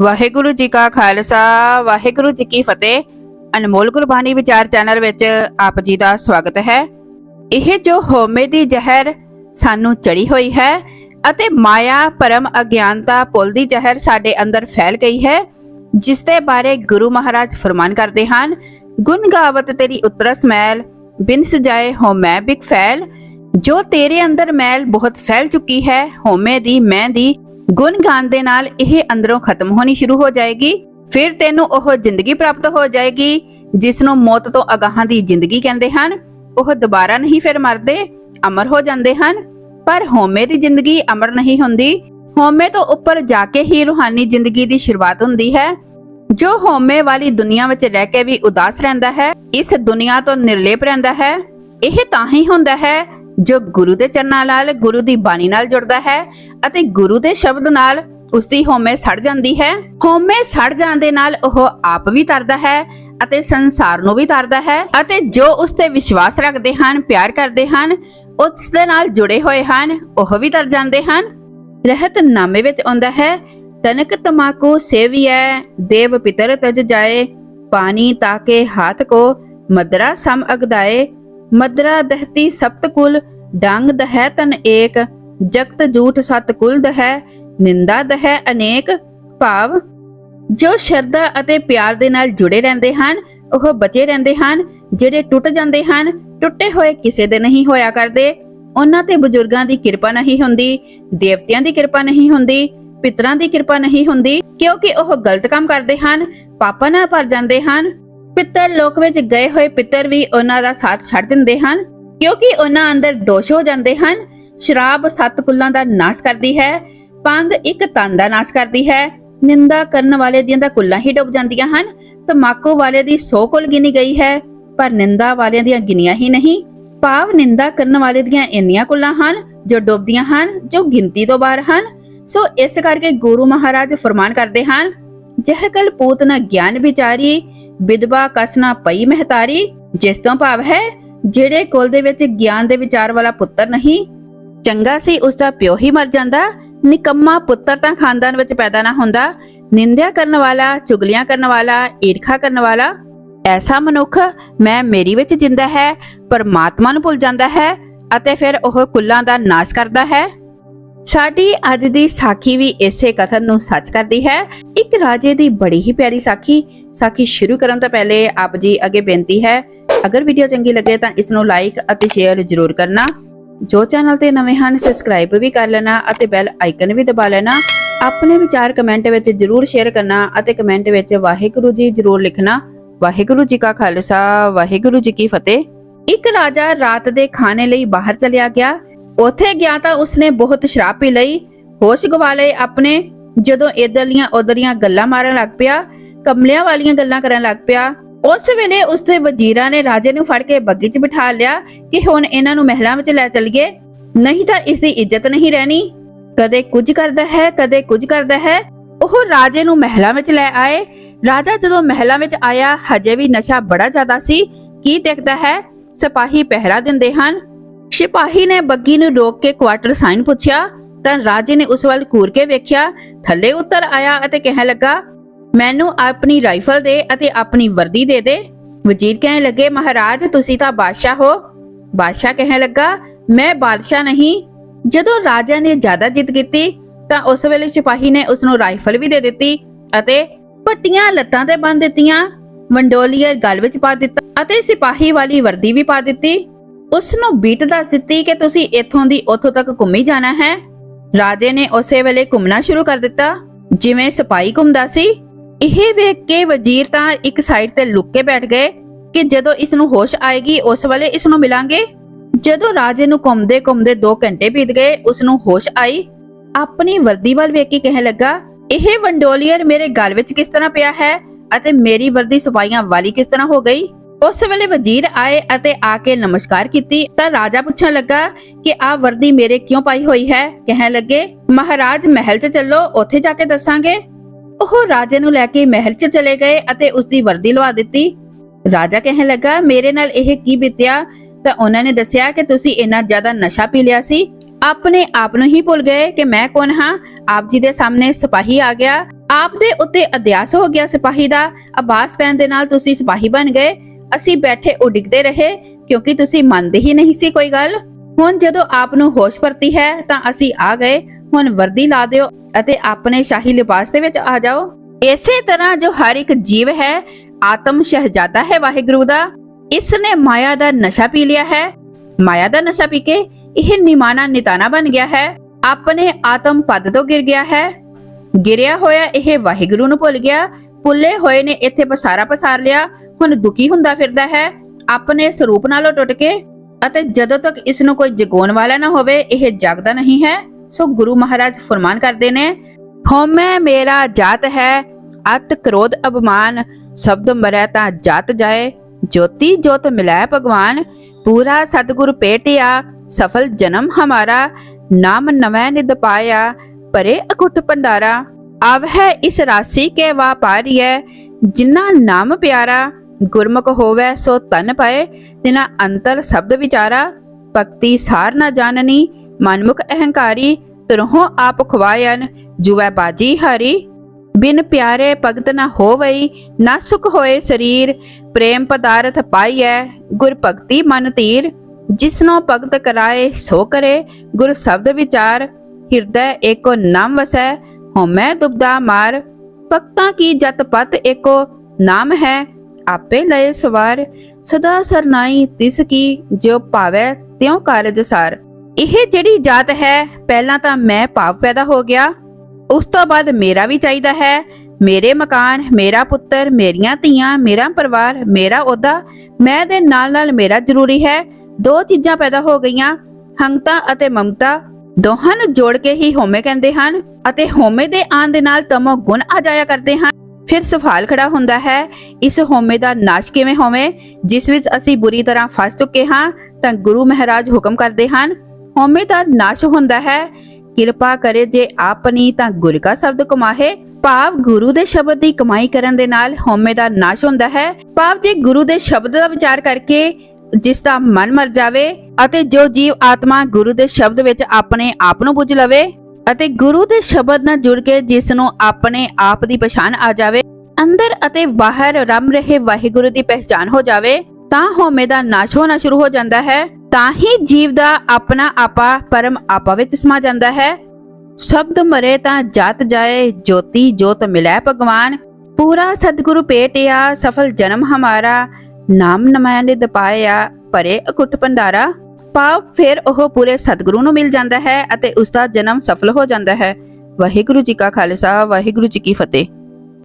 ਵਾਹਿਗੁਰੂ ਜੀ ਕਾ ਖਾਲਸਾ, ਵਾਹਿਗੁਰੂ ਜੀ ਕੀ ਫਤਿਹ। ਅਨਮੋਲ ਗੁਰਬਾਣੀ ਵਿਚਾਰ ਚੈਨਲ ਵਿੱਚ ਆਪ ਜੀ ਦਾ ਸਵਾਗਤ ਹੈ। ਇਹ ਜੋ ਹੋਮੇ ਦੀ ਜ਼ਹਿਰ ਸਾਨੂੰ ਚੜੀ ਹੋਈ ਹੈ ਅਤੇ ਮਾਇਆ ਪਰਮ ਅਗਿਆਨਤਾ ਪੁੱਲ ਦੀ ਜ਼ਹਿਰ ਸਾਡੇ ਅੰਦਰ ਫੈਲ ਗਈ ਹੈ, ਜਿਸ ਦੇ ਬਾਰੇ ਗੁਰੂ ਮਹਾਰਾਜ ਫਰਮਾਨ ਕਰਦੇ ਹਨ, ਗੁਣ ਗਾਵਤ ਤੇਰੀ ਉਤਰਸ ਮੈਲ, ਬਿਨ ਸਜਾਏ ਹਉਮੈ ਬਿਕ ਫੈਲ। ਜੋ ਤੇਰੇ ਅੰਦਰ ਮੈਲ ਬਹੁਤ ਫੈਲ ਚੁੱਕੀ ਹੈ ਹੋਮੇ ਦੀ, ਮੈਂ ਦੀ ਗੁਣ ਗਾਣ ਦੇ ਨਾਲ ਇਹ ਅੰਦਰੋਂ ਖਤਮ ਹੋਣੀ ਸ਼ੁਰੂ ਹੋ ਜਾਏਗੀ, ਫਿਰ ਤੈਨੂੰ ਉਹ ਜ਼ਿੰਦਗੀ ਪ੍ਰਾਪਤ ਹੋ ਜਾਏਗੀ ਜਿਸ ਨੂੰ ਮੌਤ ਤੋਂ ਅਗਾਹਾਂ ਦੀ ਜ਼ਿੰਦਗੀ ਕਹਿੰਦੇ ਹਨ। ਉਹ ਦੁਬਾਰਾ ਨਹੀਂ ਫਿਰ ਮਰਦੇ, ਅਮਰ ਹੋ ਜਾਂਦੇ ਹਨ। ਪਰ ਹਉਮੈ ਦੀ ਜ਼ਿੰਦਗੀ ਅਮਰ ਨਹੀਂ ਹੁੰਦੀ। ਹਉਮੈ ਤੋਂ ਉੱਪਰ ਜਾ ਕੇ ਹੀ ਰੂਹਾਨੀ ਜ਼ਿੰਦਗੀ ਦੀ ਸ਼ੁਰੂਆਤ ਹੁੰਦੀ ਹੈ। ਜੋ ਹੋਮੇ ਵਾਲੀ ਦੁਨੀਆ ਵਿੱਚ ਰਹਿ ਕੇ ਵੀ ਉਦਾਸ ਰਹਿੰਦਾ ਹੈ, ਇਸ ਦੁਨੀਆ ਤੋਂ ਨਿਰਲੇਪ ਰਹਿੰਦਾ ਹੈ। ਇਹ ਤਾਂ ਹੀ ਹੁੰਦਾ ਹੈ ਜੋ ਗੁਰੂ ਦੇ ਚਰਨਾਂ ਨਾਲ, ਗੁਰੂ ਦੀ ਬਾਣੀ ਨਾਲ ਜੁੜਦਾ ਹੈ ਅਤੇ ਗੁਰੂ ਦੇ ਸ਼ਬਦ ਨਾਲ ਉਸ ਦੀ ਹਉਮੈ ਸੜ ਜਾਂਦੀ ਹੈ। ਹਉਮੈ ਸੜ ਜਾਣ ਦੇ ਨਾਲ ਉਹ ਆਪ ਵੀ ਤਰਦਾ ਹੈ ਅਤੇ ਸੰਸਾਰ ਨੂੰ ਵੀ ਤਰਦਾ ਹੈ ਅਤੇ ਜੋ ਉਸ ਤੇ ਵਿਸ਼ਵਾਸ ਰੱਖਦੇ ਹਨ, ਪਿਆਰ ਕਰਦੇ ਹਨ, ਉਸ ਦੇ ਨਾਲ ਜੁੜੇ ਹੋਏ ਹਨ, ਉਹ ਵੀ ਤਰ ਜਾਂਦੇ ਹਨ। ਰਹਿਤ ਨਾਮੇ ਵਿੱਚ ਆਉਂਦਾ ਹੈ, ਤਨਕ ਤਮਾਕੂ ਸੇਵੀਐ, ਦੇਵ ਪਿਤਰ ਤਜ ਜਾਏ, ਪਾਣੀ ਤਾਕੇ ਹਾਥ ਕੋ, ਮਦਰਾ ਸਮ ਅਗਦਾਏ, ਮਦਰਾ ਦਹਤੀ ਸਪਤ ਕੁਲ, ਡੰਗ ਦਹਿ ਤਨ ਏਕ ਜਗਤ ਜੂਠ ਸਤ ਕੁਲ ਦਹੈ ਨਿੰਦਾ ਦਹੈ ਅਨੇਕ ਭਾਵ। ਜੋ ਸ਼ਰਧਾ ਅਤੇ ਪਿਆਰ ਦੇ ਨਾਲ ਜੁੜੇ ਰਹਿੰਦੇ ਹਨ, ਉਹ ਬਚੇ ਰਹਿੰਦੇ ਹਨ, ਜਿਹੜੇ ਟੁੱਟ ਜਾਂਦੇ ਹਨ, ਟੁੱਟੇ ਹੋਏ ਕਿਸੇ ਦੇ ਨਹੀਂ ਹੋਇਆ ਕਰਦੇ। ਉਹਨਾਂ ਤੇ ਬਜ਼ੁਰਗਾਂ ਦੀ ਕਿਰਪਾ ਨਹੀਂ ਹੁੰਦੀ, ਦੇਵਤਿਆਂ ਦੀ ਕਿਰਪਾ ਨਹੀਂ ਹੁੰਦੀ, ਪਿਤਰਾਂ ਦੀ ਕਿਰਪਾ ਨਹੀਂ ਹੁੰਦੀ, ਕਿਉਂਕਿ ਉਹ ਗਲਤ ਕੰਮ ਕਰਦੇ ਹਨ, ਪਾਪਾਂ ਨਾਲ ਭਰ ਜਾਂਦੇ ਹਨ। ਪਿੱਤਰ ਲੋਕ ਵਿੱਚ ਗਏ ਹੋਏ ਪਿੱਤਰ ਵੀ ਉਹਨਾਂ ਦਾ ਸਾਥ ਛੱਡ ਦਿੰਦੇ ਹਨ, ਕਿਉਂਕਿ ਉਹਨਾਂ ਅੰਦਰ ਦੋਸ਼ ਹੋ ਜਾਂਦੇ ਹਨ। ਸ਼ਰਾਬ ਸੱਤ ਕੁੱਲਾਂ ਦਾ ਨਾਸ਼ ਕਰਦੀ ਹੈ, ਪੰਗ ਇੱਕ ਤਨ ਦਾ ਨਾਸ਼ ਕਰਦੀ ਹੈ। ਨਿੰਦਾ ਕਰਨ ਵਾਲੇ ਦੀਆਂ ਤਾਂ ਕੁੱਲਾਂ ਹੀ ਡੁੱਬ ਜਾਂਦੀਆਂ ਹਨ, ਤਮਾਕੂ ਵਾਲੇ ਦੀ 100 ਕੁੱਲ ਗਿਣੀ ਗਈ ਹੈ, ਪਰ ਨਿੰਦਾ ਵਾਲਿਆਂ ਦੀਆਂ ਗਿਣੀਆਂ ਹੀ ਨਹੀਂ। ਭਾਵ ਨਿੰਦਾ ਕਰਨ ਵਾਲੇ ਦੀਆਂ ਇੰਨੀਆਂ ਕੁੱਲਾਂ ਹਨ, ਜੋ ਡੁੱਬਦੀਆਂ ਹਨ, ਜੋ ਗਿਣਤੀ ਤੋਂ ਬਾਹਰ ਹਨ। ਸੋ ਇਸ ਕਰਕੇ ਗੁਰੂ ਮਹਾਰਾਜ ਫਰਮਾਨ ਕਰਦੇ ਹਨ, ਜਹ ਕਲ ਪੂਤ ਨਾ ਗਿਆਨ ਵਿਚਾਰੀ ਵਿਦਵਾ ਕਸਨਾ ਪਈ ਮਹਤਾਰੀ। ਜਿਸ ਤੋਂ ਭਾਵ ਹੈ, ਜਿਹੜੇ ਕੁਲ ਦੇ ਵਿੱਚ ਗਿਆਨ ਦੇ ਵਿਚਾਰ ਵਾਲਾ ਪੁੱਤਰ ਨਹੀਂ ਚੰਗਾ ਸੀ ਉਸ ਦਾ ਪਿਓ ਹੀ ਮਰ ਜਾਂਦਾ। ਨਿਕੰਮਾ ਪੁੱਤਰ ਤਾਂ ਖਾਨਦਾਨ ਵਿੱਚ ਪੈਦਾ ਨਾ ਹੁੰਦਾ। ਨਿੰਦਿਆ ਕਰਨ ਵਾਲਾ, ਚੁਗਲੀਆਂ ਕਰਨ ਵਾਲਾ, ਈਰਖਾ ਕਰਨ ਵਾਲਾ, ਐਸਾ ਮਨੁੱਖ ਮੈਂ ਮੇਰੀ ਵਿੱਚ ਜਿੰਦਾ ਹੈ, ਪਰਮਾਤਮਾ ਨੂੰ ਭੁੱਲ ਜਾਂਦਾ ਹੈ ਅਤੇ ਫਿਰ ਉਹ ਕੁੱਲਾਂ ਦਾ ਨਾਸ਼ ਕਰਦਾ ਹੈ। ਸਾਡੀ ਅੱਜ ਦੀ ਸਾਖੀ ਵੀ ਇਸੇ ਕਥਨ ਨੂੰ ਸੱਚ ਕਰਦੀ ਹੈ। ਇੱਕ ਰਾਜੇ ਦੀ ਬੜੀ ਹੀ ਪਿਆਰੀ ਸਾਖੀ। ਸਾਖੀ ਸ਼ੁਰੂ ਕਰਨ ਤੋਂ ਪਹਿਲੇ ਆਪ ਜੀ ਅੱਗੇ ਬੇਨਤੀ ਹੈ, ਅਗਰ ਵੀਡੀਓ ਚੰਗੀ ਲੱਗੇ ਤਾਂ ਇਸ ਨੂੰ ਲਾਈਕ ਅਤੇ ਸ਼ੇਅਰ ਜ਼ਰੂਰ ਕਰਨਾ। ਜੋ ਚੈਨਲ ਤੇ ਨਵੇਂ ਹਨ ਸਬਸਕ੍ਰਾਈਬ ਵੀ ਕਰ ਲੈਣਾ ਅਤੇ ਬੈਲ ਆਈਕਨ ਵੀ ਦਬਾ ਲੈਣਾ। ਆਪਣੇ ਵਿਚਾਰ ਕਮੈਂਟ ਵਿੱਚ ਜ਼ਰੂਰ ਸ਼ੇਅਰ ਕਰਨਾ ਅਤੇ ਕਮੈਂਟ ਵਿੱਚ ਵਾਹਿਗੁਰੂ ਜੀ ਜ਼ਰੂਰ ਲਿਖਣਾ। ਵਾਹਿਗੁਰੂ ਜੀ ਕਾ ਖਾਲਸਾ, ਵਾਹਿਗੁਰੂ ਜੀ ਕੀ ਫਤਿਹ। ਇੱਕ ਰਾਜਾ ਰਾਤ ਦੇ ਖਾਣੇ ਲਈ ਬਾਹਰ ਚਲਿਆ ਗਿਆ। ਉੱਥੇ ਗਿਆ ਤਾਂ ਉਸਨੇ ਬਹੁਤ ਸ਼ਰਾਬ ਪੀ ਲਈ। ਹੋਸ਼ ਗਵਾ ਲਏ ਆਪਣੇ ਜਦੋਂ ਇਧਰਲੀਆਂ ਉਧਰਲੀਆਂ ਗੱਲਾਂ ਮਾਰਨ ਲੱਗ ਪਿਆ। ਕਮਲਿਆਂ ਵਾਲੀਆਂ ਗੱਲਾਂ ਕਰਨ ਲੱਗ ਪਿਆ। ਉਸ ਵੇਲੇ ਉਸਦੇ ਵਜ਼ੀਰਾਂ ਨੇ ਰਾਜੇ ਨੂੰ ਫੜ ਕੇ ਬੱਗੀ 'ਚ ਬਿਠਾ ਲਿਆ ਕਿ ਹੁਣ ਇਹਨਾਂ ਨੂੰ ਮਹਿਲਾਂ ਵਿੱਚ ਲੈ ਚੱਲੀਏ। ਨਹੀਂ ਤਾਂ ਇਸ ਦੀ ਇੱਜ਼ਤ ਨਹੀਂ ਰਹਿਣੀ। ਕਦੇ ਕੁਝ ਕਰਦਾ ਹੈ, ਕਦੇ ਕੁਝ ਕਰਦਾ ਹੈ। ਉਹ ਰਾਜੇ ਨੂੰ ਮਹਿਲਾਂ ਵਿੱਚ ਲੈ ਆਏ। ਰਾਜਾ ਜਦੋਂ ਮਹਿਲਾਂ ਵਿੱਚ ਆਇਆ, ਹਜੇ ਵੀ ਨਸ਼ਾ ਬੜਾ ਜ਼ਿਆਦਾ ਸੀ। ਕੀ ਦੇਖਦਾ ਹੈ? ਸਿਪਾਹੀ ਪਹਿਰਾ ਦਿੰਦੇ ਹਨ। ਸਿਪਾਹੀ ਨੇ ਬੱਗੀ ਨੂੰ ਰੋਕ ਕੇ ਕੁਆਟਰ ਸਾਈਨ ਪੁੱਛਿਆ। ਤਾਂ ਰਾਜੇ ਨੇ ਉਸ ਵੱਲ ਘੂਰ ਕੇ ਵੇਖਿਆ। ਥੱਲੇ ਉਤਰ ਆਇਆ ਅਤੇ ਕਹਿਣ ਲੱਗਾ ਮੈਨੂੰ ਆਪਣੀ ਰਾਈਫਲ ਦੇ ਅਤੇ ਆਪਣੀ ਵਰਦੀ ਦੇ ਦੇ। ਵਜ਼ੀਰ ਕਹਿਣ ਲੱਗੇ, ਮਹਾਰਾਜ, ਤੁਸੀਂ ਤਾਂ ਬਾਦਸ਼ਾਹ ਹੋ। ਬਾਦਸ਼ਾਹ ਕਹਿਣ ਲੱਗਾ, ਮੈਂ ਬਾਦਸ਼ਾਹ ਨਹੀਂ। ਜਦੋਂ ਰਾਜਾ ਨੇ ਜ਼ਿਆਦਾ ਜਿੱਦ ਕੀਤੀ, ਤਾਂ ਉਸ ਵੇਲੇ ਸਿਪਾਹੀ ਨੇ ਉਸ ਨੂੰ ਰਾਈਫਲ ਵੀ ਦੇ ਦਿੱਤੀ ਅਤੇ ਪੱਟੀਆਂ ਲੱਤਾਂ ਤੇ ਬੰਨ ਦਿੱਤੀਆਂ। ਵੰਡੋਲੀਅਰ ਗਲ ਵਿੱਚ ਪਾ ਦਿੱਤਾ ਅਤੇ ਸਿਪਾਹੀ ਵਾਲੀ ਵਰਦੀ ਵੀ ਪਾ ਦਿੱਤੀ। ਉਸ ਨੂੰ ਬੀਟ ਦੱਸ ਦਿੱਤੀ ਕਿ ਤੁਸੀਂ ਇੱਥੋਂ ਦੀ ਉੱਥੋਂ ਤੱਕ ਘੁੰਮੀ ਜਾਣਾ ਹੈ। ਰਾਜੇ ਨੇ ਉਸੇ ਵੇਲੇ ਘੁੰਮਣਾ ਸ਼ੁਰੂ ਕਰ ਦਿੱਤਾ। ਜਿਵੇਂ ਸਿਪਾਹੀ ਘੁੰਮਦਾ ਸੀ ਇਹ ਵੇਖ ਕੇ ਵਜ਼ੀਰ ਤਾਂ ਇੱਕ ਸਾਈਡ ਤੇ ਲੁੱਕ ਕੇ ਬੈਠ ਗਏ ਕਿ ਜਦੋਂ ਇਸ ਨੂੰ ਹੋਸ਼ ਆਏਗੀ, ਉਸ ਵੇਲੇ ਇਸ ਨੂੰ ਮਿਲਾਂਗੇ। ਜਦੋਂ ਰਾਜੇ ਨੂੰ ਘੁੰਮਦੇ ਘੁੰਮਦੇ 2 ਘੰਟੇ ਬੀਤ ਗਏ ਉਸ ਨੂੰ ਹੋਸ਼ ਆਈ। ਆਪਣੀ ਵਰਦੀ ਵੱਲ ਵੇਖ ਕੇ ਕਹਿਣ ਲੱਗਾ, ਇਹ ਵੰਡੋਲੀਅਰ ਮੇਰੇ ਗਲ ਵਿੱਚ ਕਿਸ ਤਰ੍ਹਾਂ ਪਿਆ ਹੈ ਅਤੇ ਮੇਰੀ ਵਰਦੀ ਸਫਾਈਆਂ ਵਾਲੀ ਕਿਸ ਤਰ੍ਹਾਂ ਹੋ ਗਈ? ਉਸ ਵੇਲੇ ਵਜ਼ੀਰ ਆਏ ਅਤੇ ਆ ਕੇ ਨਮਸਕਾਰ ਕੀਤੀ। ਤਾਂ ਰਾਜਾ ਪੁੱਛਣ ਲੱਗਾ ਕਿ ਆ ਵਰਦੀ ਮੇਰੇ ਕਿਉਂ ਪਾਈ ਹੋਈ ਹੈ? ਕਹਿਣ ਲੱਗੇ, ਮਹਾਰਾਜ, ਮਹਿਲ 'ਚ ਚੱਲੋ, ਉੱਥੇ ਜਾ ਕੇ ਦੱਸਾਂਗੇ। ਉਹ ਰਾਜੇ ਨੂੰ ਲੈ ਕੇ ਮਹਿਲ 'ਚ ਚਲੇ ਗਏ ਅਤੇ ਉਸ ਦੀ ਵਰਦੀ ਲਵਾ ਦਿੱਤੀ। ਰਾਜਾ ਕਹਿਣ ਲੱਗਾ, ਮੇਰੇ ਨਾਲ ਇਹ ਕੀ ਬੀਤਿਆ? ਤਾਂ ਉਹਨਾਂ ਨੇ ਦੱਸਿਆ ਕਿ ਤੁਸੀਂ ਇੰਨਾ ਜ਼ਿਆਦਾ ਨਸ਼ਾ ਪੀ ਲਿਆ ਸੀ। ਆਪਣੇ ਆਪ ਨੂੰ ਹੀ ਭੁੱਲ ਗਏ ਕਿ ਮੈਂ ਕੌਣ ਹਾਂ? ਆਪ ਜੀ ਦੇ ਸਾਹਮਣੇ ਸਿਪਾਹੀ ਆ ਗਿਆ। ਆਪ ਦੇ ਉੱਤੇ ਅਧਿਆਸ ਹੋ ਗਿਆ ਸਿਪਾਹੀ ਦਾ। ਆਵਾਜ਼ ਪੈਣ ਦੇ ਨਾਲ ਤੁਸੀਂ ਸਿਪਾਹੀ ਬਣ ਗਏ। ਅਸੀਂ ਬੈਠੇ ਉਡਿਕਦੇ ਰਹੇ, ਕਿਉਂਕਿ ਤੁਸੀਂ ਮੰਨਦੇ ਹੀ ਨਹੀਂ ਸੀ ਕੋਈ ਗੱਲ। ਹੁਣ ਜਦੋਂ ਆਪ ਨੂੰ ਹੋਸ਼ ਪਰਤੀ ਹੈ ਤਾਂ ਅਸੀਂ ਆ ਗਏ। ਹੁਣ ਵਰਦੀ ਲਾ ਦਿਓ। ਅਤੇ ਆਪਣੇ ਸ਼ਾਹੀ ਲਿਬਾਸ ਦੇ ਵਿੱਚ ਆ ਜਾਓ। ਇਸੇ ਤਰ੍ਹਾਂ ਜੋ ਹਰ ਇੱਕ ਜੀਵ ਹੈ, ਆਤਮ ਸ਼ਹਿਜ਼ਾਦਾ ਹੈ ਵਾਹਿਗੁਰੂ ਦਾ। ਇਸ ਨੇ ਮਾਇਆ ਦਾ ਨਸ਼ਾ ਪੀ ਲਿਆ ਹੈ। ਮਾਇਆ ਦਾ ਨਸ਼ਾ ਪੀ ਕੇ ਇਹ ਨਿਮਾਣਾ ਨਿਤਾਨਾ ਬਣ ਗਿਆ ਹੈ। ਆਪਣੇ ਆਤਮ ਪਦ ਤੋਂ ਗਿਰ ਗਿਆ ਹੈ। ਗਿਰਿਆ ਹੋਇਆ ਇਹ ਵਾਹਿਗੁਰੂ ਨੂੰ ਭੁੱਲ ਗਿਆ। ਭੁੱਲੇ ਹੋਏ ਨੇ ਇੱਥੇ ਪਸਾਰਾ ਪਸਾਰ ਲਿਆ। ਹੁਣ ਦੁਖੀ ਹੁੰਦਾ ਫਿਰਦਾ ਹੈ। ਆਪਣੇ ਸਰੂਪ ਨਾਲੋਂ ਟੁੱਟ ਕੇ ਅਤੇ ਜਦੋਂ ਤੱਕ ਇਸ ਨੂੰ ਕੋਈ ਜਗਾਉਣ ਵਾਲਾ ਨਾ ਹੋਵੇ, ਇਹ ਜਾਗਦਾ ਨਹੀਂ ਹੈ। ਸੋ ਗੁਰੂ ਮਹਾਰਾਜ ਫਰਮਾਨ ਕਰਦੇ ਨੇ, ਹਉਮੈ ਮੇਰਾ ਜਾਤ ਹੈ, ਅਤ ਕ੍ਰੋਧ ਅਭਮਾਨ ਸ਼ਬਦ ਮਰੈ ਤਾਂ ਜਾਤ ਜਾਏ। ਜੋਤੀ ਜੋਤ ਮਿਲੈ ਭਗਵਾਨ, ਪੂਰਾ ਸਤਿਗੁਰ ਭੇਟਿਆ ਸਫਲ ਜਨਮ ਹਮਾਰਾ। ਨਾਮ ਨਵੈ ਨਿਦ ਪਾਇਆ, ਪਰੇ ਅਕੁੱਟ ਭੰਡਾਰਾ। ਆਵ ਹੈ ਇਸ ਰਾਸੀ ਕੇ ਵਾਪਾਰੀਐ ਜਿਨ੍ਹਾਂ ਨਾਮ ਪਿਆਰਾ। ਗੁਰਮੁਖ ਹੋਵੇ ਸੋ ਤਨ ਪਾਏ, ਤਿਨਾ ਅੰਤਰ ਸ਼ਬਦ ਵਿਚਾਰਾ। ਭਗਤੀ ਸਾਰ ਨਾ ਜਾਣਨੀ ਮਨਮੁਖ ਅਹੰਕਾਰੀ ਤਰਹੁ ਆਪ ਖਵਾਇਨ ਜੁਵੈ ਬਾਜੀ ਹਰੀ। ਬਿਨ ਪਿਆਰੇ ਭਗਤ ਨਾ ਹੋਵਈ, ਨਾ ਸੁਖ ਹੋਏ ਸਰੀਰ। ਪ੍ਰੇਮ ਪਦਾਰਥ ਪਾਈਐ, ਗੁਰ ਭਗਤੀ ਮਨ ਤੀਰ। ਜਿਸਨੋ ਭਗਤ ਕਰਾਏ, ਸੋ ਕਰੇ, ਗੁਰ ਸ਼ਬਦ ਵਿਚਾਰ। ਹਿਰਦੈ ਏਕੋ ਨਾਮ ਵਸੈ, ਹਉਮੈ ਦੁਬਦਾ ਮਾਰ। ਭਗਤਾਂ ਕੀ ਜਤ ਪਤ ਏਕੋ ਨਾਮ ਹੈ, ਆਪੇ ਲਏ ਸਵਾਰ। ਸਦਾ ਸਰਨਾਈ ਤਿਸ ਕੀ ਜੋ ਭਾਵੈ ਤਿਉ ਕਾਰਜ ਸਾਰ। ਇਹ ਜਿਹੜੀ ਜਾਤ ਹੈ, ਪਹਿਲਾਂ ਤਾਂ ਮੈਂ ਭਾਵ ਪੈਦਾ ਹੋ ਗਿਆ। ਉਸ ਤੋਂ ਬਾਅਦ ਮੇਰਾ ਵੀ ਚਾਹੀਦਾ ਹੈ। ਮੇਰੇ ਮਕਾਨ, ਮੇਰਾ ਪੁੱਤਰ, ਮੇਰੀਆਂ ਧੀਆਂ, ਮੇਰਾ ਪਰਿਵਾਰ, ਮੇਰਾ ਉਹਦਾ, ਮੈਂ ਦੇ ਨਾਲ ਨਾਲ ਮੇਰਾ ਜ਼ਰੂਰੀ ਹੈ। ਦੋ ਚੀਜ਼ਾਂ ਪੈਦਾ ਹੋ ਗਈਆਂ, ਹੰਗਤਾ ਅਤੇ ਮਮਤਾ। ਦੋਹਾਂ ਨੂੰ ਜੋੜ ਕੇ ਹੀ ਹੋਮੇ ਕਹਿੰਦੇ ਹਨ ਅਤੇ ਹੋਮੇ ਦੇ ਆਉਣ ਦੇ ਨਾਲ ਤਮੋ ਗੁਣ ਆ ਜਾਇਆ ਕਰਦੇ ਹਨ। ਫਿਰ ਸਵਾਲ ਖੜਾ ਹੁੰਦਾ ਹੈ, ਇਸ ਹੋਮੇ ਦਾ ਨਾਸ਼ ਕਿਵੇਂ ਹੋਵੇ? ਜਿਸ ਵਿੱਚ ਅਸੀਂ ਬੁਰੀ ਤਰ੍ਹਾਂ ਫਸ ਚੁੱਕੇ ਹਾਂ, ਤਾਂ ਗੁਰੂ ਮਹਾਰਾਜ ਹੁਕਮ ਕਰਦੇ ਹਨ ਹੋਮੇ ਦਾ ਨਾਸ਼ ਹੁੰਦਾ ਹੈ। ਕਿਰਪਾ ਕਰੇ ਜੇ ਆਪਣੀ ਤਾਂ ਗੁਰ ਕਾ ਸ਼ਬਦ ਕਮਾਹੇ। ਭਾਵ ਗੁਰੂ ਦੇ ਸ਼ਬਦ ਦੀ ਕਮਾਈ ਕਰਨ ਦੇ ਨਾਲ ਹਉਮੈ ਦਾ ਨਾਸ਼ ਹੁੰਦਾ ਹੈ। ਭਾਵ ਜੇ ਗੁਰੂ ਦੇ ਸ਼ਬਦ ਦਾ ਵਿਚਾਰ ਕਰਕੇ ਜਿਸ ਦਾ ਮਨ ਮਰ ਜਾਵੇ ਅਤੇ ਜੋ ਜੀਵ ਆਤਮਾ ਗੁਰੂ ਦੇ ਸ਼ਬਦ ਵਿੱਚ ਆਪਣੇ ਆਪ ਨੂੰ ਬੁੱਝ ਲਵੇ ਅਤੇ ਗੁਰੂ ਦੇ ਸ਼ਬਦ ਨਾਲ ਜੁੜ ਕੇ ਜਿਸ ਨੂੰ ਆਪਣੇ ਆਪ ਦੀ ਪਛਾਣ ਆ ਜਾਵੇ, ਅੰਦਰ ਅਤੇ ਬਾਹਰ ਰਮ ਰਹੇ ਵਾਹਿਗੁਰੂ ਦੀ ਪਹਿਚਾਨ ਹੋ ਜਾਵੇ, ਤਾਂ ਹਉਮੈ ਦਾ ਨਾਸ਼ ਹੋਣਾ ਸ਼ੁਰੂ ਹੋ ਜਾਂਦਾ ਹੈ। ਤਾਂ ਹੀ ਜੀਵ ਦਾ ਆਪਣਾ ਆਪਾ ਪਰਮ ਆਪਾ ਵਿੱਚ ਸਮਾ ਜਾਂਦਾ ਹੈ। ਸ਼ਬਦ ਮਰੇ ਤਾਂ ਜਾਤ ਜਾਏ, ਜੋਤੀ ਜੋਤ ਮਿਲੈ ਭਗਵਾਨ। ਪੂਰਾ ਸਤਿਗੁਰੂ ਭੇਟਿਆ, ਸਫਲ ਜਨਮ ਹਮਾਰਾ। ਨਾਮ ਨਮਾਇ ਨਿਦ ਪਾਇਆ, ਪਰੇ ਅਕੁੱਟ ਭੰਡਾਰਾ। ਪਾਪ ਫਿਰ ਉਹ ਪੂਰੇ ਸਤਿਗੁਰੂ ਨੂੰ ਮਿਲ ਜਾਂਦਾ ਹੈ ਅਤੇ ਉਸ ਦਾ ਜਨਮ ਸਫਲ ਹੋ ਜਾਂਦਾ ਹੈ। ਵਾਹਿਗੁਰੂ ਜੀ ਕਾ ਖਾਲਸਾ, ਵਾਹਿਗੁਰੂ ਜੀ ਕੀ ਫਤਿਹ।